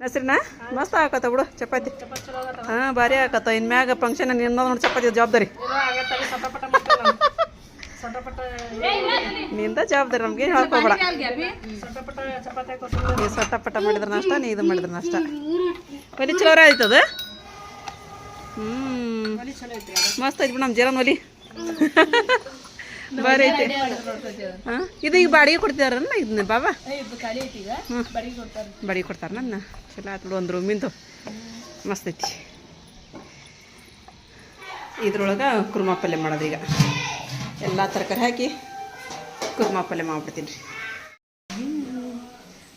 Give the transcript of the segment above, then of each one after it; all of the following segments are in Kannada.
ಹೆಸ್ರಿನ ಮಸ್ತ್ ಆಕತ್ತ ಬಿಡು, ಚಪಾತಿ. ಹಾಂ, ಭಾರಿ ಆಕತ್ತ ಇನ್ ಮ್ಯಾಗ ಫಂಕ್ಷನ್ ನಿನ್ನ ನೋಡಿ ಚಪಾತಿ ಜವಾಬ್ದಾರಿ. ನಿಂದ ಜವಾಬ್ದಾರಿ ನಮ್ಗೆ ಹೇಳ್ಕೊಬೇಡ ನೀ ಸಟ್ಟಪಟ್ಟ ಮಾಡಿದ್ರ ನಷ್ಟ ನೀ ಇದು ಮಾಡಿದ್ರ ನಷ್ಟ ಒಲಿ ಚಲೋ ಆಯ್ತದ? ಹ್ಞೂ ಮಸ್ತ್ ಐತಿ ಬಿಡು ನಮ್ಮ ಜೀರನ್ ಒಲಿ ಭಾರಿ ಐತಿ ಹಾಂ? ಇದು ಈಗ ಬಾಡಿಗೆ ಕೊಡ್ತಿದಾರನ್ನ ಇದನ್ನ ಬಾಬಾ ಬಾಡಿಗೆ ಕೊಡ್ತಾರ. ನನ್ನ ಚಲೋ ಆತು ಬಿಡು ಒಂದು ರೂಮಿಂದು. ಮಸ್ತ್ ಐತಿ. ಇದ್ರೊಳಗೆ ಕುರ್ಮಾ ಪಲ್ಯ ಮಾಡೋದು ಈಗ. ಎಲ್ಲ ತರಕಾರಿ ಹಾಕಿ ಕುರ್ಮಾ ಪಲ್ಯ ಮಾಡ್ಬಿಡ್ತೀನಿ ರೀ.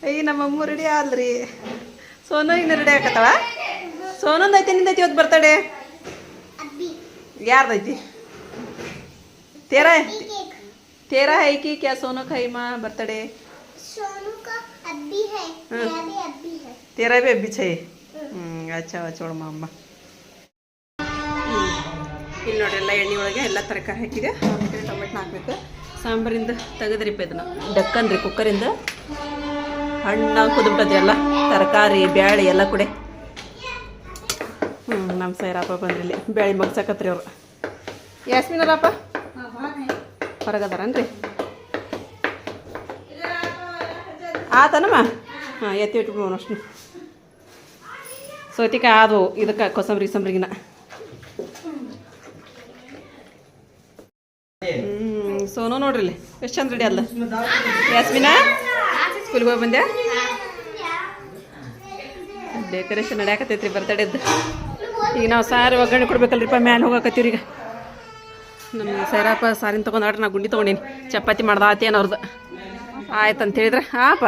ಅಯ್ಯ ನಮ್ಮಮ್ಮ ರೆಡಿ ಆಲ್ರಿ ಸೋನು ಇನ್ನು ರೆಡಿ ಆಕತ್ತಳ ಸೋನೊಂದು ಐತೆ ನಿಂದೈತಿ ಇವತ್ತು ಬರ್ತಡೆ ಯಾರ್ದೈತಿ ತೇರಾ तेरा है कि क्या सोनू खाई माँ बर्थडे सोनू का अब्बी है मेरा भी अब्बी है तेरा भी अभी छे ಹ್ಞೂ ಅಚ್ಚ ಚೋಳಮ್ಮ ಅಮ್ಮ ಇಲ್ಲಿ ನೋಡಿ ಎಲ್ಲ ಎಣ್ಣೆ ಒಳಗೆ ಎಲ್ಲ ತರಕಾರಿ ಹಾಕಿದೆ ಆಮೇಲೆ ಟೊಮೆಟೊ ಹಾಕ್ಬೇಕು ಸಾಂಬಾರಿಂದ ತೆಗೆದ್ರಿಪ್ಪ ಇದನ್ನ ಡಕ್ಕನ್ ರೀ ಕುಕ್ಕರಿಂದ ಹಣ್ಣಾಗಿ ಕುದುಬಿಟ್ಟದೆ ಎಲ್ಲ ತರಕಾರಿ ಬ್ಯಾಳಿ ಎಲ್ಲ ಕುಡೆ ಹ್ಞೂ ನಮ್ಮ ಸೈರಪ್ಪ ಬಂದ್ರಿಲ್ಲಿ ಬ್ಯಾಳಿ ಮಗ್ಸಕತ್ರಿ ಅವ್ರು ಯಾಸ್ಮಿನರಪ್ಪ ಹೊರಗದಾರನ್ರಿ? ಆತನಮ್ಮ? ಹಾಂ, ಎತ್ತಿ ಇಟ್ಬಿಡು ಅಷ್ಟು ಸೋತಿಕ ಆದವು, ಇದಕ್ಕೆ ಕೊಸಂಬರಿ ಸಂಬ್ರಿಗಿನ ಹ್ಞೂ ಸೋನು ನೋಡ್ರಿ ಎಷ್ಟು ಚಂದ ರೆಡಿ ಅಲ್ಲ ಯಾಸ್ಮಿನಾ? ಸ್ಕೂಲ್ಗೆ ಹೋಗಿ ಬಂದೆ ಡೆಕೋರೇಷನ್ ನಡೆಯಕತ್ತೈತ್ರಿ ಬರ್ತಡೇದ್ದು ಈಗ ನಾವು ಸಾರಿ ಒಗ್ಗರಣೆ ಕೊಡ್ಬೇಕಲ್ರಿಪ್ಪ, ಮ್ಯಾಲೆ ಹೋಗಕತ್ತೀವ್ರಿ ಈಗ ನಮ್ಮ ಸೈರಪ್ಪ ಸಾರಿನ ತೊಗೊಂಡು ಆಡ್ರಿ ನಾ ಗುಂಡಿ ತೊಗೊಂಡೀನಿ. ಚಪಾತಿ ಮಾಡ್ದಾತಿ ಅವ್ರದ್ದು ಆಯ್ತು ಅಂತ ಹೇಳಿದ್ರೆ ಹಾಪ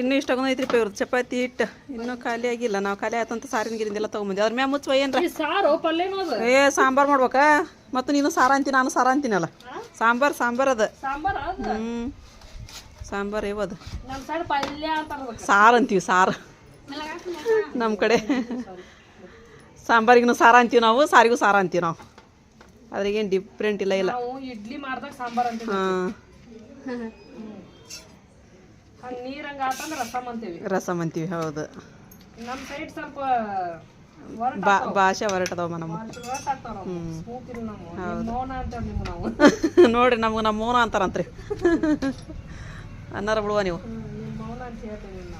ಇನ್ನೂ ಇಷ್ಟ ಐತ್ರಿ ಇವ್ರದ್ದು ಚಪಾತಿ ಹಿಟ್ಟು. ಇನ್ನೂ ಖಾಲಿ ಆಗಿಲ್ಲ ನಾವು ಖಾಲಿ ಆಯ್ತಂತ ಸಾರಿನ ಗಿರಿಂದೆಲ್ಲ ತೊಗೊಂಬಂದಿ ಅವ್ರ ಮ್ಯಾ ಮುಚ್ಚುವ ಏನ್ರ? ಏ ಸಾಂಬಾರು ಮಾಡ್ಬೇಕಾ. ಮತ್ತು ನೀನು ಸಾರ ಅಂತೀನಿ ನಾನು ಸಾರ ಅಂತೀನಲ್ಲ. ಸಾಂಬಾರು ಸಾಂಬಾರು ಅದ. ಸಾಂಬಾರ ಹ್ಞೂ ಸಾಂಬಾರು ಅದಕ್ಕೆ. ಸಾರು ಅಂತೀವಿ ಸಾರು. ನಮ್ಮ ಕಡೆ. ಸಾಂಬಾರಿಗೂ ಸಾರ ಅಂತೀವಿ ನಾವು ಸಾರಿಗೂ ಸಾರ ಅಂತೀವಿ ನಾವು. ಅದ್ರಾಗೇನು ಡಿಫ್ರೆಂಟ್ ಇಲ್ಲ ಇಲ್ಲ. ಇಡ್ಲಿ ಮಾಡ್ದಾಗ ಸಾಂಬಾರ್ ಅಂತೀವಿ. ಹಾಂ. ನೀರಂಗ ಆತಂದ್ರ ರಸಮ್ ಅಂತೀವಿ. ರಸಮ್ ಅಂತೀವಿ ಹೌದು. ನಮ್ಮ ಸೈಡ್ ಸ್ವಲ್ಪ ಬಾ ಭಾಷೆ ಹೊರಟದವ ನಮ್ಮ ನೋಡ್ರಿ ನಮ್ಗೆ ನಮ್ಮ ಮೌನ ಅಂತಾರಂತ್ರಿ. ಅನ್ನಾರ ಬಿಡುವ ನೀವು. ಮೌನ ಅಂತ ಹೇಳ್ತೀವಿ ನಾವು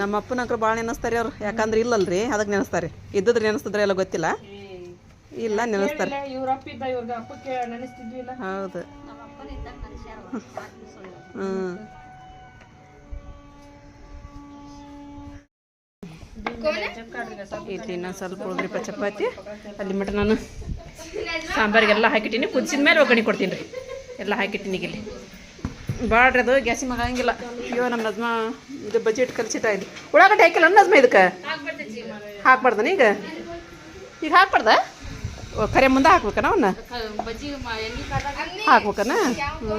ನಮ್ಮ ಅಪ್ಪನಕ್ರು ಭಾಳ ನೆನೆಸ್ತಾರೆ ಅವ್ರು. ಯಾಕಂದ್ರೆ ಇಲ್ಲಲ್ರಿ ಅದಕ್ಕೆ ನೆನೆಸ್ತಾರೆ. ಇದ್ದದ್ರೆ ನೆನೆಸ್ತಿದ್ರೆ ಎಲ್ಲ ಗೊತ್ತಿಲ್ಲ. ಇಲ್ಲ ನೆನೆಸ್ತಾರೆ. ಇಲ್ಲ ಇದ್ದ ಇವ್ರಿಗೆ ಅಪ್ಪಕ್ಕೆ ನೆನೆಸ್ತಿದ್ವಿ ಇಲ್ಲ ಹೌದು. ಹ್ಞೂ ಸ್ವಲ್ಪ ಉಳಿದ್ರಿಪ್ಪ ಚಪಾತಿ. ಅಲ್ಲಿ ಮಟ ನಾನು ಸಾಂಬಾರಿಗೆಲ್ಲ ಹಾಕಿಟ್ಟೀನಿ. ಕುದಿಸಿದ ಮೇಲೆ ಒಗ್ಗರಣೆ ಕೊಡ್ತೀನಿ ರೀ. ಎಲ್ಲ ಹಾಕಿಟ್ಟಿನಿ ಈಗ ಇಲ್ಲಿ. ಬಾಳ್ರಿ ಅದು ಗ್ಯಾಸಿಗೆ ಮಗ ಹಂಗಿಲ್ಲ. ಅಯ್ಯೋ ನಮ್ಮ ನಜ್ಮ, ಇದು ಬಜೆಟ್ ಕಲ್ಸಿಟ್ಟ ಇದು. ಉಳ್ಳಾಗಡ್ಡೆ ಹಾಕಿಲ್ಲ ನಜ್ಮ ಇದಕ್ಕೆ? ಹಾಕ್ಬಾರ್ದನ ಈಗ? ಈಗ ಹಾಕ್ಬಾರ್ದ? ಕರೆ ಮುಂದೆ ಹಾಕ್ಬೇಕನ ಅವನ್ನ ಹಾಕ್ಬೇಕನ? ಹ್ಞೂ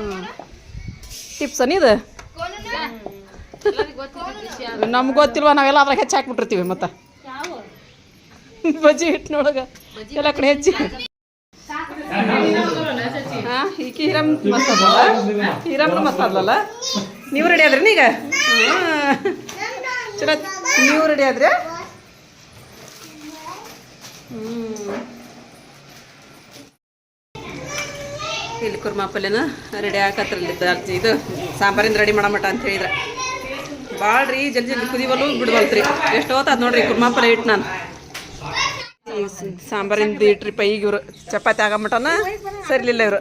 ಟಿಪ್ಸನ ಇದು? ನಮ್ಗೆ ಗೊತ್ತಿಲ್ವ, ನಾವೆಲ್ಲ ಅದ್ರಾಗ ಹೆಚ್ಚು ಹಾಕ್ಬಿಟ್ಟಿರ್ತೀವಿ ಮತ್ತೆ? ಬಜ್ಜಿ ಹಿಟ್ಟಿನೊಳಗೆ ಎಲ್ಲ ಕಡೆ ಹೆಚ್ಚಿ. ಹಾಂ ಈಕೆ ಹಿರಮ್ ಮಸಾಲ. ಹಿರಮ್ ಮಸಾಲಲ್ಲ? ನೀವು ರೆಡಿ ಆದ್ರಿ ಈಗ? ಹಾಂ ಚಲೋ. ನೀವು ರೆಡಿ ಆದ್ರಿ? ಹ್ಞೂ ಇಲ್ಲಿ ಕುರ್ಮಾ ಪಲ್ಯನ ರೆಡಿ ಹಾಕತ್ರಲ್ಲಿ ಇದು ಸಾಂಬಾರಿಂದ ರೆಡಿ ಮಾಡಮಟ ಅಂತ ಹೇಳಿದ್ರೆ. ಭಾಳ ರೀ ಜಲ್ದಿ ಜಲ್ದಿ ಕುದಿವಲ್ಲು ಬಿಡ್ವಲ್ತ್ರಿ. ಎಷ್ಟು ಅದು ನೋಡ್ರಿ ಕುರ್ಮಾ ಪಲ್ಯ ಇಟ್ಟು ನಾನು. ಸಾಂಬಾರಿಂದ ಇಟ್ರಿ ಈಗ ಇವರು. ಚಪಾತಿ ಆಗಮಟನ ಸರಿಲಿಲ್ಲ ಇವರು.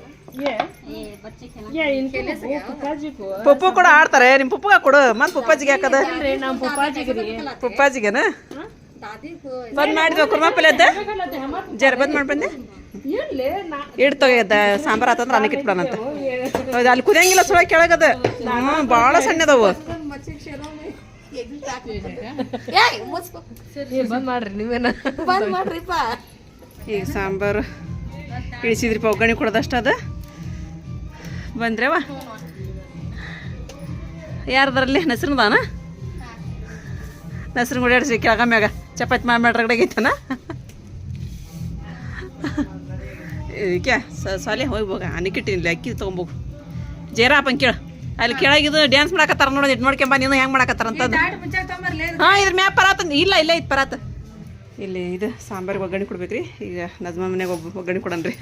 ಪುಪ್ಪು ಕೂಡ ಆಡ್ತಾರೆ ನಿಮ್ ಪುಪ್ಪಗ ಕೊಡು. ಮತ್ ಪುಪ್ಪಾಜಿಗೆ ಹಾಕದ ಪುಪ್ಪಾಜಿಗೆನ? ಬಂದ್ ಮಾಡಿದ್ವ ಕುರ್ಮಾ ಪಲ್ಯ ಅದ ಜರ ಬಂದ್ ಮಾಡಿ ಬಂದೆ. ಇಡ್ತೋ ಎದ್ದ ಸಾಂಬಾರ್ ಆತಂದ್ರ ಅನ್ನಕ್ಕೆ ಇಟ್ಬಿಡಂತ ಹೌದು ಅಲ್ಲಿ ಕುದಿಯಂಗಿಲ್ಲ ಸುಳ ಕೆಳಗದ. ಹ್ಞೂ ಭಾಳ ಸಣ್ಣ ಅದಾವು ಬಂದ್ ಮಾಡ್ರಿ ನೀವೇನ? ಈಗ ಸಾಂಬಾರು ಇಳಿಸಿದ್ರಿಪ್ಪ ಒಗ್ಗರಣೆ ಕೊಡದಷ್ಟ ಅದ. ಬಂದ್ರವ ಯಾರದ್ರಲ್ಲಿ? ನಸ್ರದಾನ ನಸ್ರನ್ ಗುಡಿಯಾಡ್ಸಿ ಕೆಳಗ ಮ್ಯಾಗ. ಚಪಾತಿ ಮಾಡಿ ಮಾಡ್ರಗಡಾಗೈತನ ಇದಕ್ಕೆ ಸಾಲೆ ಹೋಗ್ಬೋಗ ಹೋಗ. ಅನಿಕಿಟ್ಟಿನಿಲ್ಲ ಅಕ್ಕಿ ತೊಗೊಂಬೋಗು. ಜೇರ ಹಾಪಂಗೆ ಕೇಳು. ಅಲ್ಲಿ ಕೆಳಗಿದು ಡ್ಯಾನ್ಸ್ ಮಾಡಕತ್ತಾರ ನೋಡೋದು ಇಟ್ಟು ನೋಡ್ಕೊಂಬ ನೀನು ಹೆಂಗೆ ಮಾಡಕತ್ತಾರ ಅಂತಂದು. ಹಾಂ ಇದ್ರ ಮ್ಯಾಪ್ ಪರಾತ ಇಲ್ಲ ಇಲ್ಲ ಇದು ಪರಾತ. ಇಲ್ಲಿ ಇದು ಸಾಂಬಾರಿಗೆ ಒಗ್ಗರಣೆ ಕೊಡ್ಬೇಕ್ರಿ. ಈಗ ನಜ್ಮಾ ಮನೆಗೆ ಒಬ್ಬ ಒಗ್ಗರಣೆ ಕೊಡನ್ರಿ.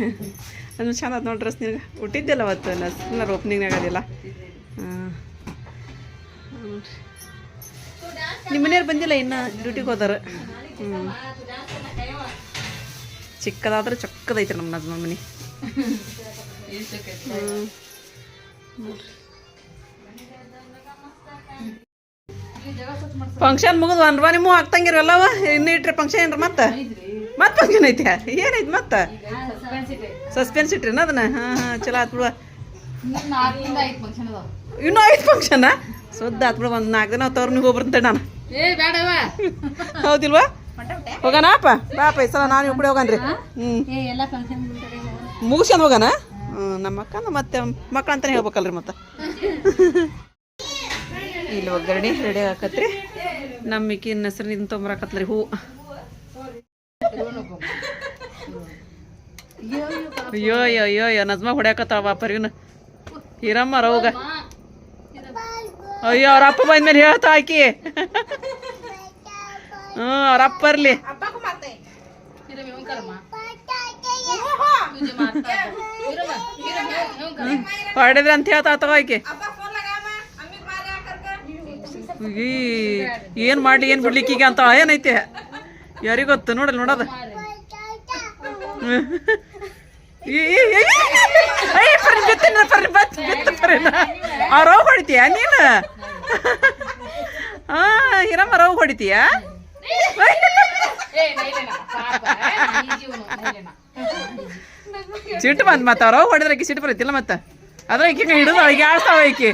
ಅದು ಚಂದ ಅದು ನೋಡಿ ಡ್ರೆಸ್ ನಿನಗೆ. ಹುಟ್ಟಿದ್ದೆಲ್ಲ ಅವತ್ತು ನಜ್ಮನಾರ ಓಪನಿಂಗ್ನಾಗ ಅದಿಲ್ಲ. ಹಾಂ ನಿಮ್ಮ ಮನೆಯವ್ರು ಬಂದಿಲ್ಲ ಇನ್ನು ಡ್ಯೂಟಿಗೆ ಹೋದಾರ? ಹ್ಞೂ ಚಿಕ್ಕದಾದ್ರೆ ಚೊಕ್ಕದೈತ್ರಿ ನಮ್ಮ ನಜ್ಮ ಮನೆ. ಫಂಕ್ಷನ್ ಮುಗಿದು ಬಾರಿ ನಿಮ್ಮ ಹಾಕ್ತಂಗಿರಲ್ಲವ ಇನ್ನು ಇಟ್ರಿ ಫಂಕ್ಷನ್ ಏನ್ರ ಮತ್ತೆ? ಮತ್ತೆ ಫಂಕ್ಷನ್ ಐತೆ? ಏನೈತಿ ಮತ್ತೆ? ಸಸ್ಪೆನ್ಸ್ ಇಟ್ರಿನ ಅದನ್ನ? ಹಾಂ ಹಾ ಚಲೋ ಆತ್ ಬಿಡುವ ಇನ್ನೂ ಐದು ಫಂಕ್ಷನ್ ಸುದ್ದ ಆತ್ ಬಿಡು ಒಂದು ನಾಲ್ಕು ದಿನ ತವ್ರ ನೀವು ಹೋಗ್ಬರ್ತೇನೆ ನಾನು. ಹೌದಿಲ್ವಾ? ಹೋಗಣಪ್ಪ ಬಾಪ ಈ ಸಲ ನಾನು ಒಬ್ಬಳೆ ಹೋಗನ್ರಿ. ಹ್ಞೂ ಮುಗಿಸ್ಕೊಂಡು ಹೋಗೋಣ ಹ್ಞೂ ನಮ್ಮ ಅಕ್ಕ ಮತ್ತೆ ಮಕ್ಕಳಂತಾನೆ ಅಂತಾನೆ ಹೇಳ್ಬೇಕಲ್ರಿ ಮತ್ತೆ. ಇಲ್ಲಿ ಒಗ್ಗರಣೆ ರೆಡಿ ಹಾಕತ್ರಿ ನಮ್ಮ ಮಿಕ್ಕಿನ ಹೆಸರು ನಿಂತು ತೊಂಬರಾಕತ್ರಿ ಹೂ. ಅಯ್ಯೋ ಅಯ್ಯೋ ಅಯ್ಯೋ ಅಯ್ಯೋ ನಜ್ಮ ಹೊಡ್ಯಾಕತ್ತಾವ ಪರಿವಿನ ಹೀರಮ್ಮ ರೌಗ. ಅಯ್ಯೋ ಅವ್ರ ಅಪ್ಪ ಬಂದ್ಮೇಲೆ ಹೇಳ್ತಾ ಆಕಿ. ಹ್ಞೂ ಅವ್ರ ಅಪ್ಪ ಬರ್ಲಿ. ಹೊಡೆದ್ರೆ ಅಂತ ಹೇಳ್ತಾ ತಗೋ ಆಕಿ. ಈ ಏನ್ ಮಾಡಿ ಏನ್ ಬಿಡ್ಲಿಕ್ಕೆ ಈಗ ಅಂತ ಏನೈತೆ? ಯಾರಿಗೊತ್ತು ನೋಡಲ್ ನೋಡದ? ರವ್ ಹೋಗಿ ಹೊಡಿತೀಯ ನೀನು? ಹಾ ಹಿರಮ್ಮ ರವ್ ಹೊಡಿತೀಯ? ಸಿಟ್ಟು ಬಂದ್ ಮತ್ತ ರವ್ ಹೊಡಿದ್ರೆ ಸಿಟ್ಟು ಬರೈತಿಲ್ಲ ಮತ್ತ? ಅದ್ರ ಈಕಿ ಹಿಡಿದು ಅಳಿಗೆ ಆಡ್ತಾವ ಈಕಿ.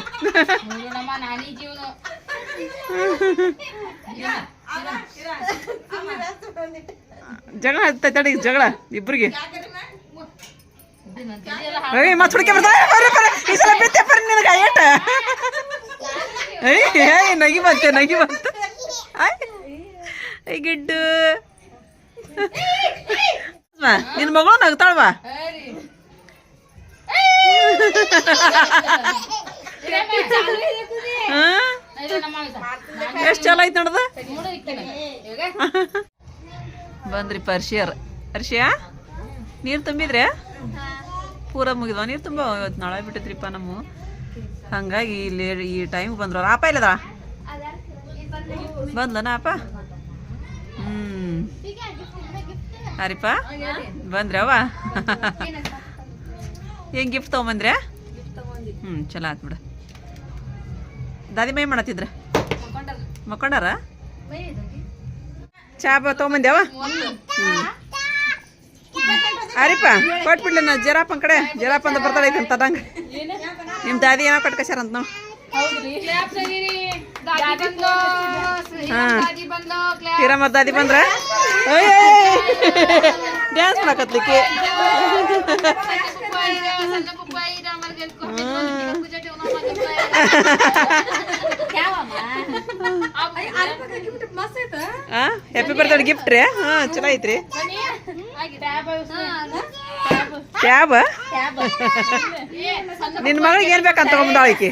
ಜಗಳ ತಡಿ ಜಗಳ ಇಬ್ರಿಗೆ ಏಯ್ ಮತ್ತೆ ಹುಡುಕಿ ಬರ್ತಾಳೆ ಬರ್ರಿ ಬರ್ರಿ ಈ ಸಲ ಬಿತ್ತೆ ಬರ್ರಿ ನಿನಗೆ ಏಟ ಏಯ್ ಏಯ್ ನಗಿ ಬಂತೆ ನಗಿ ಬಂತು ಏಯ್ ಗಿಡ್ಡು ನಿನ್ನ ಮಗಳು ನಗ್ತಾಳವಾ ಎಷ್ಟು ಚಲೋ ಐತೆ ನೋಡದ? ಬಂದ್ರಿ ಪರ್ಷಿಯರ್ ಅರ್ಷಿಯಾ ನೀರು ತುಂಬಿದ್ರೆ ಪೂರ ಮುಗಿದ್ವ? ನೀರು ತುಂಬ ಇವತ್ತು ನಾಳೆ ಬಿಟ್ಟಿದ್ರಿಪ್ಪ ನಮ್ಮ. ಹಂಗಾಗಿ ಇಲ್ಲಿ ಈ ಟೈಮ್ ಬಂದ್ರು ಆಪ ಇಲ್ಲದ ಬಂದ್ಲನ ಅಪ್ಪ? ಹ್ಞೂ ಹರಿಪ್ಪ ಬಂದ್ರವ ಏನು ಗಿಫ್ಟ್ ತೊಗೊಂಬಂದ್ರೆ ಹ್ಞೂ ಚಲೋ ಆತ್ ಬಿಡು. ದಾದಿ ಮೈ ಮಾಡತ್ತಿದ್ರ? ಮಕ್ಕೊಂಡಾರ? ಚಾ ಬ ತೊಗೊಂಬಂದ್ಯಾವ? ಹ್ಞೂ ಅರಿಪ್ಪ ಕೊಟ್ಬಿಡ್ಲಿ ನಾ ಜರಾಪನ್ ಕಡೆ. ಜರಾಪ ಅಂತ ಬರ್ತಾಳೆ ಅಂತ ತದಂಗ. ನಿಮ್ಮ ದಾದಿ ಏನೋ ಕಟ್ಕಸ್ಯಾರ ಅಂತ ನಾವು ಹಿರಮ್ಮ ದಾದಿ ಬಂದ್ರ? ಡ್ಯಾನ್ಸ್ ಮಾಡಕತ್ಲಿಕ್ಕೆ. ಹ್ಯಾಪಿ ಬರ್ತ್ಡೇ ಗಿಫ್ಟ್ ರೀ. ಹಾ ಚಲೋ ಐತ್ರಿ ಟ್ಯಾಬ್ ನಿನ್ನ ಮಗಳಿಗೆ ಏನ್ ಬೇಕಂತ ತಗೊಂಬಂದಾಳ ಆಕಿ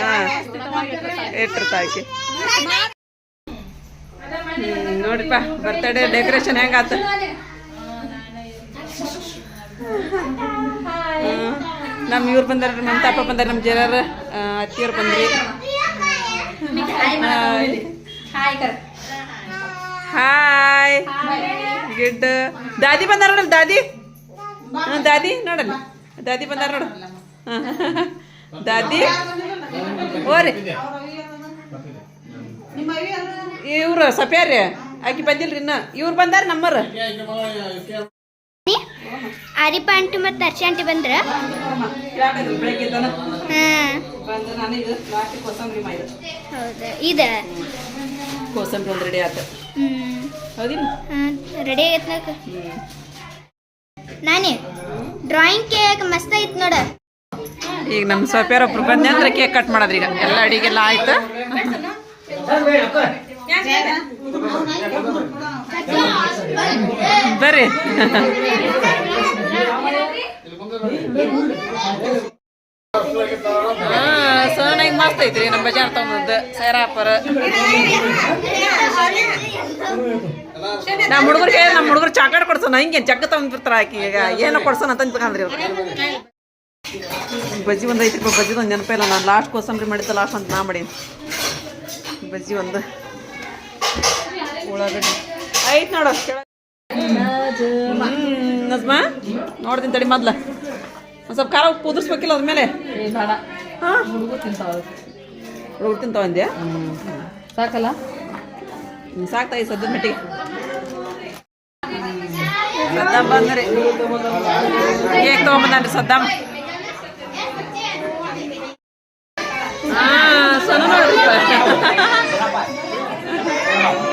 ಹಾಂ ಇಟ್ಟಿರ್ತಾ ಆಕಿ. ಹ್ಮ್, ನೋಡ್ರಿಪ್ಪ ಬರ್ತಡೇ ಡೆಕೋರೇಷನ್ ಹೆಂಗಾತ. ನಮ್ಮ ಇವ್ರು ಬಂದಾರ ನಮ್ಮ ತಾಪ ಬಂದಾರ ನಮ್ಮ ಜನರ ಅತ್ತಿಯವ್ರು ಬಂದ್ರಿ. ಹಾಯ್ ಗಿಡ್ ದಾದಿ ಬಂದಾರ ನೋಡಲ್ ದಾದಿ. ದಾದಿ ನೋಡಲ್ಲ ದಾದಿ ಬಂದಾರ ನೋಡು. ದಾದಿ. ಓರಿ ಇವ್ರು ಸಪ್ಯಾರಿ. ಆಕಿ ಬಂದಿಲ್ರಿ ಇನ್ನ. ಇವ್ರು ಬಂದಾರ ನಮ್ಮರ ಆರಿಪ ಆಂಟಿ ಮತ್ತು ದರ್ಶಿ ಆಂಟಿ ಬಂದ್ರ? ರೆಡಿ ರೆಡಿ ನಾನೇ? ಡ್ರಾಯಿಂಗ್ ಕೇಕ್ ಮಸ್ತ್ ಐತ್ ನೋಡ. ಈಗ ನಮ್ಮ ಸೊಪ್ಯಾರ ಒಬ್ರು ಬಂದೆ ಅಂದ್ರೆ ಕೇಕ್ ಕಟ್ ಮಾಡೋದ್ರಿ ಈಗ. ಎಲ್ಲ ಅಡಿಗೆಲ್ಲ ಆಯ್ತು. ಬರ್ರಿ. ಸೋನಾಗ ಮಸ್ತ್ ಐತ್ರಿ ನಮ್ಮ ಬಜಾರ್ ತಗೊಂಬಂದು ಸೈರಾಪರ ನಮ್ಮ ಹುಡುಗರಿಗೆ ನಮ್ಮ ಹುಡುಗರು ಚಾಕ್ಲೇಟ್ ಕೊಡ್ಸೋಣ ಹಿಂಗೆ ಜಗ್ಗ ತಗೊಂಡ್ಬಿಡ್ತಾರ ಆಕಿ ಈಗ ಏನೋ ಕೊಡ್ಸೋಣ ಅಂತ ಅಂದ್ರಿ ಬಜ್ಜಿ ಒಂದು ಐತಿ ರೂಪಾಯಿ ಬಜ್ಜಿ ಒಂದು ನೆನಪಿಲ್ಲ ನಾನು ಲಾಸ್ಟ್ ಕೋಸಂಬರಿ ಮಾಡಿದ್ದೆ ಲಾಸ್ಟ್ ಅಂತ ನಾ ಮಾಡೀನಿ ಬಜ್ಜಿ ಒಂದು ಉಳ್ಳಾಗಡ್ಡಿ ಐತ್ ನೋಡು ನಜ್ಮಾ ನೋಡ್ತೀನಿ ತಡಿ ಮೊದ್ಲ. ಒಂದು ಸ್ವಲ್ಪ ಖಾರ ಉಪ್ಪು ಉದುರ್ಸ್ಬೇಕಿಲ್ಲ ಅದ್ಮೇಲೆ ಹಾಂ? ಹುಡುಗರು ತಿಂತಾವ ಹುಡುಗರು ತಿಂತಾವ ಅಂದ್ಯಾ? ಸಾಕಲ್ಲ? ಹ್ಮ್, ಸಾಕ್ತಾ ಈ ಸದ್ಯದ ಮಟ್ಟಿಗೆ. ಸದ್ದಾಮ್ ಬಂದ್ರಿ. ಕೇಕ್ ತೊಗೊಂಬಂದ್ರಿ ಸದ್ದಾಮ್ ಹಾ ಸೊನು ನೋಡ್ರಿ.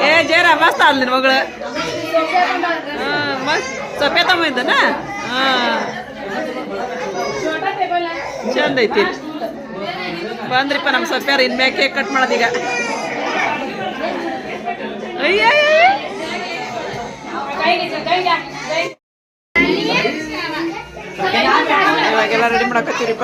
ಏ ಜೇರ ಮಸ್ತ್ ಅಲ್ಲ ನಿನ್ನ ಮಗಳು. ಹಾಂ ಮಸ್ತ್ ಸೊಪ್ಪೆ ತಗೊಂಬಂದನ ಹಾಂ. ಚಂದ ಐತಿ. ಬಂದ್ರಿಪ್ಪ ನಮ್ಮ ಸೊಪ್ಪ್ಯಾರ ಇನ್ ಕೇಕ್ ಕಟ್ ಮಾಡೋದೀಗ ಅಯ್ಯ ಇವಾಗೆಲ್ಲ ರೆಡಿ ಮಾಡಕತ್ತೀರಿಪ್ಪ.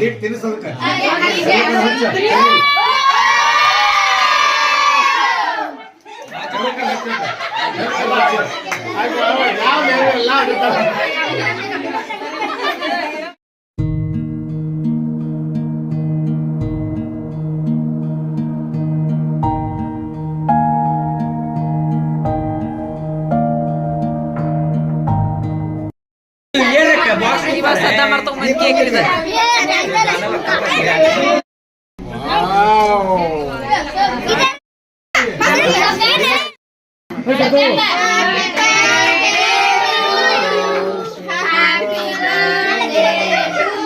दीड तिने ದೊಡ್ಡದೈತ್ರಿ ತಿನ್ನಿಸೋದಕ್ಕೆ ಇವಾಗ ಸದ್ದ ಮಾಡ್ತಕೊಂಡ್ ಬಂದ್ ಕೇಕ್ ಹಿಡಿದ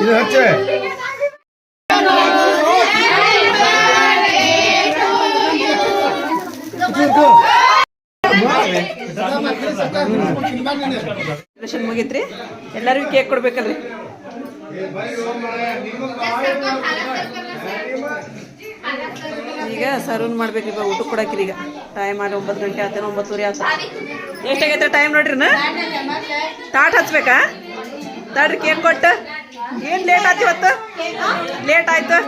ಇದು ಹಚ್ಚೆ ಸೆಲೆಬ್ರೇಷನ್ ಮುಗೀತ್ರಿ? ಎಲ್ಲರಿಗೂ ಕೇಕ್ ಕೊಡ್ಬೇಕಲ್ರಿ? ಈಗ ಸರ್ವ್ ಮಾಡ್ಬೇಕು ಇವಾಗ ಊಟ ಕೊಡಕ್ರಿ ಈಗ. ಟೈಮ್ ಮಾಡಿ ಒಂಬತ್ತು ಗಂಟೆ ಆತೇನೆ ಒಂಬತ್ತುವರೆ ಆತ ಎಷ್ಟಾಗೈತೆ ಟೈಮ್ ನೋಡ್ರಿ ತಾಟ್ ಹಚ್ಬೇಕಾ? ತಾಡ್ರಿ ಕೇಕ್ ಕೊಟ್ಟ? ಏನ್ ಲೇಟ್ ಆಯ್ತು ಇವತ್ತು? ಲೇಟ್ ಆಯ್ತು.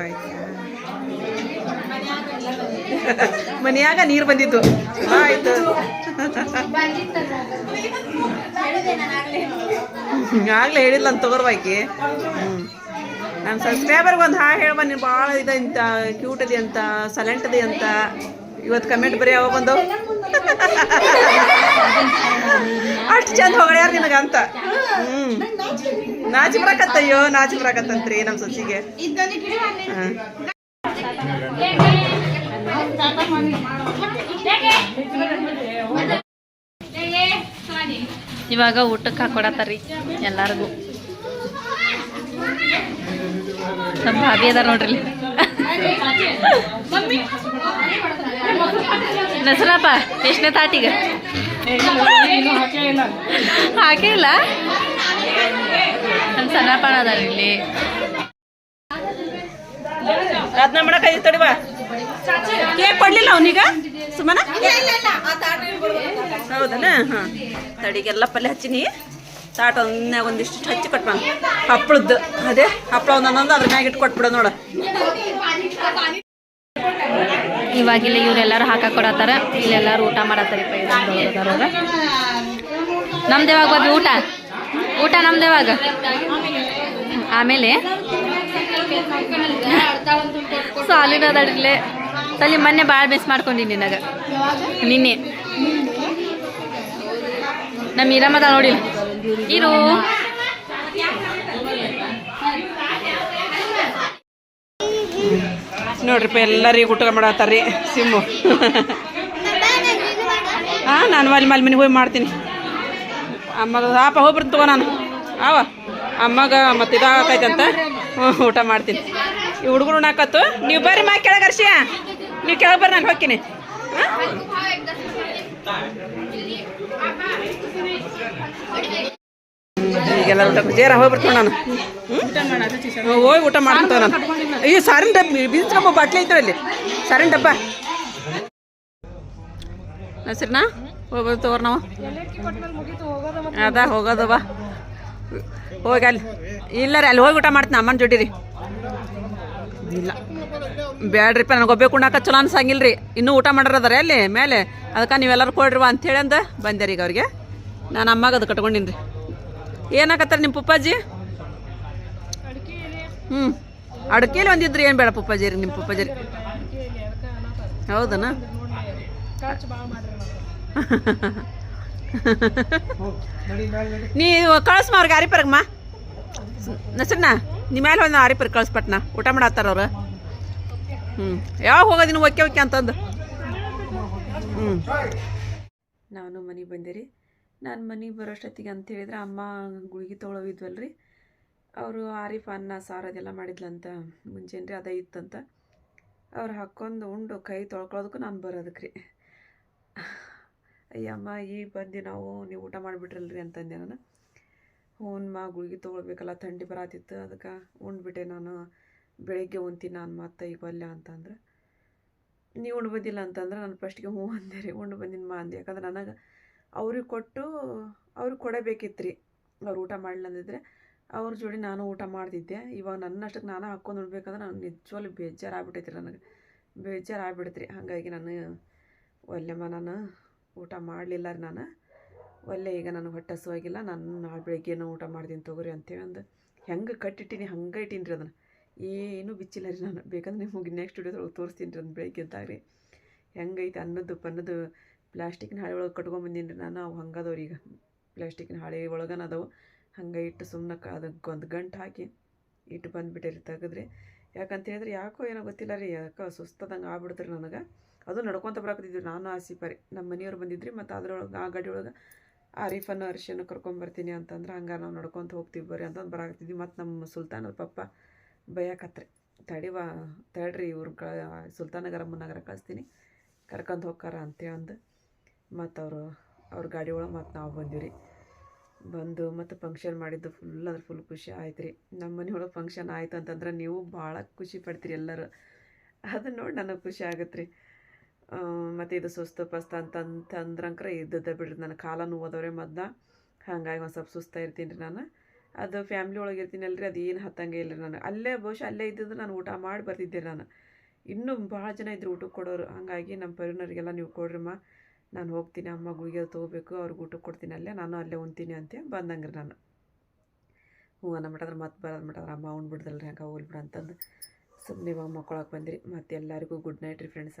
ಆಯ್ತಾ? ಮನ್ಯಾಗ ನೀರು ಬಂದಿತ್ತು ಆಯ್ತು. ಆಗ್ಲೇ ಹೇಳಿಲ್ಲ ಅಂತ ತಗೋರ್ವಾಕಿ ಹ್ಞೂ ನನ್ನ ಸಬ್ಸ್ಕ್ರೈಬರ್ಗೆ ಒಂದು ಹಾ ಹೇಳುವ ನೀನು ಭಾಳ ಇದೆ ಅಂತ ಕ್ಯೂಟ್ ಇದೆ ಅಂತ ಸೈಲೆಂಟ್ ಇದೆ ಅಂತ. ಇವತ್ತು ಕಮೆಂಟ್ ಬರೀ ಯಾವಾಗ ಬಂದವು? ಅಷ್ಟು ಚಂದ ಹೊಗಳ್ಯಾರ ನಿನಗಂತ ಹ್ಞೂ ನಾಚಿ ಬರಕತ್ತಯ್ಯೋ ನಾಚಿ ಬರಕತ್ತಂತ್ರಿ ನಮ್ಮ ಸೊಸಿಗೆ ಹಾಂ. ಇವಾಗ ಊಟಕ್ಕೆ ಹಾಕೊಡತ್ತಾರಿ ಎಲ್ಲಾರ್ಗು. ನಮ್ಮ ಭಾಬಿ ಅದಾರ ನೋಡ್ರಿ. ನಸರಪ್ಪ ಎಷ್ಟನೇ ತಾಟಿಗೆ? ಹಾಕೇ ಇಲ್ಲ. ನಮ್ಮ ಸಣ್ಣಪ್ಪಣ ಅದಾರ ಇಲ್ಲಿ. ಅದನ್ನ ಮಾಡಕ್ಕೆ ತಡಿ ಬಾ. ಕೇಕ್ ಕೊಡ್ಲಿಲ್ಲ ಅವನೀಗ? ಸುಮ್ಮನ ಹೌದನ? ಹಾಂ. ತಡಿಗೆಲ್ಲ ಪಲ್ಯ ಹಚ್ಚಿನಿ. ತಾಟ ಒಂದೇ ಒಂದಿಷ್ಟು ಹಚ್ಚಿ ಕೊಟ್ಟ ಹಪ್ಪಳದ್ದು. ಅದೇ ಹಪ್ಪಳ ಒಂದೊಂದು ಅದ್ರ ಮ್ಯಾಗ ಇಟ್ಟು ಕೊಟ್ಬಿಡ ನೋಡ. ಇವಾಗಿಲ್ಲ ಇವರೆಲ್ಲರೂ ಹಾಕ ಕೊಡತ್ತಾರ. ಇಲ್ಲೆಲ್ಲರೂ ಊಟ ಮಾಡತ್ತಾರ ನಮ್ದು ಯಾವಾಗ ಬಾಬಿ ಊಟ? ಊಟ ನಮ್ದು ಯಾವಾಗ? ಆಮೇಲೆ? ಸಾಲಿನ ಅದಾಡಿರ್ಲೆ ತಲೆ ಮೊನ್ನೆ ಭಾಳ ಮಿಸ್ ಮಾಡ್ಕೊಂಡಿನಿ ನಿನಗೆ. ನಿನ್ನೆ. ನಮ್ಮ ಇರಮದ ನೋಡಿ. ಇರು. ನೋಡ್ರಿಪ್ಪ ಎಲ್ಲರಿಗೂ ಊಟ ಮಾಡತ್ತಾರ್ರಿ ಸಿಮ್ಮು ಹಾಂ ನಾನು ಅಲ್ಲಿ ಮಲ್ಲಿ ಮನೆಗೆ ಹೋಗಿ ಮಾಡ್ತೀನಿ. ಅಮ್ಮಗೆ ಪಾಪ ಹೋಗ್ಬಿಡ್ತು ತಗೋ ನಾನು. ಅವ ಅಮ್ಮಗ ಮತ್ತೆ ಇದಾಗತ್ತೈತೆ ಅಂತ ಊಟ ಮಾಡ್ತೀನಿ. ಈ ಹುಡುಗರು ನಾಕತ್ತು ನೀವು ಬರ್ರಿ ಮಾ ಕೆಳಗರ್ಷಿಯ ನೀವು ಕೆಳಗೆ ಬರ್ರಿ ನಾನು ಹೋಗ್ತೀನಿ. ಈಗೆಲ್ಲ ಊಟ ಜೇರ ಹೋಗ್ಬಿಡ್ತೀನಿ ನಾನು. ಹ್ಞೂ ಹೋಗಿ ಊಟ ಮಾಡ್ತೀನಿ ನಾನು. ಅಯ್ಯೋ ಸಾರಿನ ಡಬ್ಬ ಬೀಸ್ಕೊಂಬ ಬಾಟ್ಲಿ ಐತೆ ಅಲ್ಲಿ? ಸಾರಿನ ಡಬ್ಬ. ಹೆಸ್ರನಾ ಹೋಗ್ಬೋದು ತಗೋರ್ ನಾವು. ಅದ, ಹೋಗೋದು ಬಾ. ಹೋಗಿ ಅಲ್ಲಿ. ಇಲ್ಲ ರೀ ಅಲ್ಲಿ ಹೋಗಿ ಊಟ ಮಾಡ್ತೀನಿ, ಅಮ್ಮನ ಜೋಡಿ ಇಲ್ಲ. ಬ್ಯಾಡ್ರಿಪ್ಪ ನನಗೆ ಒಬ್ಬೆ ಕುಣ್ಣಾಕ ಚಲೋ ಅನ್ಸಂಗಿಲ್ಲ ರೀ ಇನ್ನೂ ಊಟ ಮಾಡಿರೋದಾರೆ ಅಲ್ಲಿ ಮೇಲೆ. ಅದಕ್ಕೆ ನೀವೆಲ್ಲರೂ ಕೊಡ್ರಿ ಅಂತೇಳಿ ಅಂದ ಬಂದೆ ರೀ ಈಗ ಅವ್ರಿಗೆ. ನಾನು ಅಮ್ಮಗೆ ಅದು ಕಟ್ಕೊಂಡಿನಿ ರೀ ಏನಾಕತ್ತಾರ ನಿಮ್ಮ ಪುಪ್ಪಾಜಿ? ಹ್ಞೂ ಅಡ್ಕೆಲಿ ಒಂದಿದ್ರಿ ಏನು ಬೇಡ ಪುಪ್ಪಾಜಿ ರೀ ನಿಮ್ಮ ಪುಪ್ಪಾಜಿ ರೀ. ಹೌದನಾ? ನೀವು ಕಳಿಸ್ಮ ಅವ್ರಿಗೆ ಆರಿಪರ್ಗಮ್ಮ ನಸರ್ನ ನಿಮ್ಮ ಮೇಲೆ ಒಂದು ಆರಿಪರ್ ಕಳಿಸ್ಪಟ್ನ ಊಟ ಮಾಡತ್ತಾರ ಅವ್ರು? ಹ್ಞೂ ಯಾವಾಗ ಹೋಗೋದಿನ ಓಕೆ ಓಕೆ ಅಂತಂದು. ಹ್ಞೂ ನಾನು ಮನೆಗೆ ಬಂದೆ ನಾನು ಮನೆಗೆ ಬರೋಷ್ಟೊತ್ತಿಗೆ ಅಂತ ಹೇಳಿದ್ರೆ ಅಮ್ಮ ಗುಳಿಗೆ ತೊಗೊಳೋವಿದ್ವಲ್ಲ ರೀ ಅವರು ಆರಿಫ್ ಅನ್ನ, ಸಾರು ಅದೆಲ್ಲ ಮಾಡಿದ್ಲಂತ. ಮುಂಚೆನೆ ರೀ ಅದೇ ಇತ್ತಂತ. ಅವ್ರು ಹಾಕ್ಕೊಂಡು ಉಂಡು ಕೈ ತೊಳ್ಕೊಳ್ಳೋದಕ್ಕೂ ನಾನು ಬರೋದಕ್ಕೆ ರೀ. ಅಯ್ಯಮ್ಮ, ಈಗ ಬಂದು ನಾವು, ನೀವು ಊಟ ಮಾಡಿಬಿಟ್ರಲ್ರಿ ಅಂತಂದೆ ನಾನು. ಹ್ಞೂನ್ಮ ಗುಳಿಗೆ ತೊಗೊಳ್ಬೇಕಲ್ಲ, ಥಂಡಿ ಬರತ್ತಿತ್ತು ಅದಕ್ಕೆ ಉಂಡ್ಬಿಟ್ಟೆ ನಾನು. ಬೆಳಗ್ಗೆ ಉಣ್ತೀನಿ ನಾನು ಮತ್ತೆ ಈಗ ಪಲ್ಯ ಅಂತಂದ್ರೆ. ನೀವು ಉಂಡು ಬಂದಿಲ್ಲ ಅಂತಂದ್ರೆ ನಾನು ಫಸ್ಟಿಗೆ ಹ್ಞೂ ಅಂದೆ ರೀ. ಉಂಡು ಬಂದಿನ ಮಾ ಅಂದೆ. ಯಾಕಂದ್ರೆ ನನಗೆ ಅವ್ರಿಗೆ ಕೊಟ್ಟು ಅವ್ರಿಗೆ ಕೊಡಬೇಕಿತ್ತು ರೀ ಅವ್ರು ಊಟ ಮಾಡಲಿಲ್ಲ ಅಂದಿದ್ರೆ ಅವ್ರ ಜೋಡಿ ನಾನು ಊಟ ಮಾಡ್ತಿದ್ದೆ. ಇವಾಗ ನನ್ನಷ್ಟಕ್ಕೆ ನಾನು ಹಾಕ್ಕೊಂಡು ಉಣ್ಬೇಕಂದ್ರೆ ನಾನು ನಿಜವಾಗ್ಲೂ ಬೇಜಾರು ರೀ ನನಗೆ. ಬೇಜಾರು ಆಗ್ಬಿಡ್ತು ಹಾಗಾಗಿ ನಾನು ಒಲ್ಲೆಮ್ಮ ನಾನು ಊಟ ಮಾಡಲಿಲ್ಲ ರೀ ನಾನು. ಒಲ್ಲೆ ಈಗ ನಾನು ಹೊಟ್ಟೆ ಹಸುವಾಗಿಲ್ಲ ನಾನು ನಾಳೆ ಬೆಳಿಗ್ಗೆನೂ ಊಟ ಮಾಡ್ತೀನಿ ತೊಗೊರಿ ಅಂತೇಳಿ ಅಂದು, ಹೆಂಗೆ ಕಟ್ಟಿಟ್ಟಿನಿ, ಹಂಗೆ ಇಟ್ಟೀನಿ ರೀ ಅದನ್ನು. ಏನೂ ಬಿಚ್ಚಿಲ್ಲ ರೀ ನಾನು, ಬೇಕಂದ್ರೆ ನಿಮಗೆ ನೆಕ್ಸ್ಟ್ ವಿಡಿಯೋದ್ರೊಳಗೆ ತೋರಿಸ್ತೀನಿ ರೀ ಅದನ್ನ ಬೆಳಗ್ಗೆ ಅಂತ ರೀ. ಹೆಂಗೈತೆ ಅನ್ನದ್ದು ಪನ್ನದು ಪ್ಲಾಸ್ಟಿಕ್ನ ಹಾಳೆ ಒಳಗೆ ಕಟ್ಕೊಂಬಂದೀನಿ ರೀ ನಾನು, ಅವು ಹಂಗದವ್ರಿ ಈಗ. ಪ್ಲಾಸ್ಟಿಕ್ನ ಹಾಳೆ ಒಳಗನ ಅದಾವು, ಹಂಗೆ ಇಟ್ಟು ಸುಮ್ಮನೆ ಅದಕ್ಕೆ ಒಂದು ಗಂಟು ಹಾಕಿ ಇಟ್ಟು ಬಂದುಬಿಟ್ಟೆ ರೀ ತೆಗೆದ್ರಿ. ಯಾಕಂತ ಹೇಳಿದ್ರೆ ಯಾಕೋ ಏನೋ ಗೊತ್ತಿಲ್ಲ ರೀ, ಯಾಕೋ ಸುಸ್ತದಂಗೆ ಆಗ್ಬಿಡ್ತಾರೆ ನನಗೆ. ಅದು ನಡ್ಕೊತ ಬರಾಕತ್ತಿದ್ವಿ ನಾನು ಆಸಿಪರಿ ನಮ್ಮ ಮನೆಯವ್ರು ಬಂದಿದ್ರಿ, ಮತ್ತು ಅದ್ರೊಳಗೆ, ಆ ಗಾಡಿ ಒಳಗೆ ಆರಿಫನ್ನು ಅರ್ಶಿಯನ್ನು ಕರ್ಕೊಂಬರ್ತೀನಿ ಅಂತಂದ್ರೆ ಹಂಗೆ ನಾವು ನಡ್ಕೊತ ಹೋಗ್ತೀವಿ ಬರ್ರಿ ಅಂತಂದು ಬರಾಕತ್ತಿದ್ವಿ. ಮತ್ತು ನಮ್ಮ ಸುಲ್ತಾನರ ಪಪ್ಪ ಬಯಕತ್ರಿ. ತಡಿವಾ ತಡ್ರಿ ಇವ್ರ ಕ, ಸುಲ್ತಾನಗರ ಮುನ್ನಗರ ಕಳಿಸ್ತೀನಿ. ಕರ್ಕೊಂಡು ಹೋಗ್ಕಾರ ಅಂತೇಳಿ ಮತ್ತು ಅವರು, ಅವ್ರ ಗಾಡಿ ಒಳಗೆ ಮತ್ತು ನಾವು ಬಂದೀವಿ ರೀ ಬಂದು ಮತ್ತು ಫಂಕ್ಷನ್ ಮಾಡಿದ್ದು ಫುಲ್ ಅಂದ್ರೆ ಫುಲ್ ಖುಷಿ ಆಯ್ತು ರೀ ನಮ್ಮ ಮನೆಯೊಳಗೆ ಫಂಕ್ಷನ್ ಆಯಿತು ಅಂತಂದ್ರೆ ನೀವು ಭಾಳ ಖುಷಿ ಪಡ್ತೀರಿ ಎಲ್ಲರೂ. ಅದನ್ನ ನೋಡಿ ನನಗೆ ಖುಷಿ ಆಗುತ್ತೆ ರೀ ಮತ್ತು ಇದು ಸುಸ್ತು ಪಸ್ತ ಅಂತಂತ ಅಂದ್ರಂಕ್ರೆ ಇದ್ದದ್ದು ಬಿಡ್ರಿ. ನನ್ನ ಕಾಲ ನೋವದವ್ರೆ ಮೊದ್ಲು. ಹಾಗಾಗಿ ಒಂದು ಸ್ವಲ್ಪ ಸುಸ್ತ ಇರ್ತೀನಿ ರೀ ನಾನು. ಅದು ಫ್ಯಾಮ್ಲಿ ಒಳಗೆ ಇರ್ತೀನಿ ಅಲ್ರಿ, ಅದು ಏನು ಹತ್ತಂಗೆ ಇಲ್ಲ ನಾನು. ಅಲ್ಲೇ ಬಹುಶಃ ಅಲ್ಲೇ ಇದ್ದಿದ್ದು ನಾನು ಊಟ ಮಾಡಿ ಬರ್ತಿದ್ದೆ ನಾನು. ಇನ್ನೂ ಭಾಳ ಜನ ಇದ್ರು ಊಟಕ್ಕೆ ಕೊಡೋರು. ಹಾಗಾಗಿ ನಮ್ಮ ಪರಿವಾರಿಗೆಲ್ಲ ನೀವು ಕೊಡ್ರಿಮ್ಮ. ನಾನು ಹೋಗ್ತೀನಿ, ಅಮ್ಮ ಗುಳಿಗೆ ತೊಗೋಬೇಕು, ಅವ್ರಿಗೆ ಊಟಕ್ಕೆ ಕೊಡ್ತೀನಿ ಅಲ್ಲೇ. ನಾನು ಅಲ್ಲೇ ಉಣ್ತೀನಿ ಅಂತ ಬಂದಂಗೆ ರೀ ನಾನು. ಹ್ಞೂ ಅನ್ನಮಟಾದ್ರೆ ಮತ್ತೆ ಬರೋದು ಮಟಾದ್ರೆ ಅಮ್ಮ ಉಣ್ಬಿಡ್ದಲ್ರಿ ಹಂಗೆ ಹೋಗ್ಬಿಡ ಬಿಡು ಅಂತಂದು. ಸುಮ್ಮನೆ ಇವಾಗ ಮಕ್ಕಳಕ್ಕೆ ಬಂದಿರಿ. ಮತ್ತೆ ಎಲ್ಲರಿಗೂ ಗುಡ್ ನೈಟ್ ರೀ ಫ್ರೆಂಡ್ಸ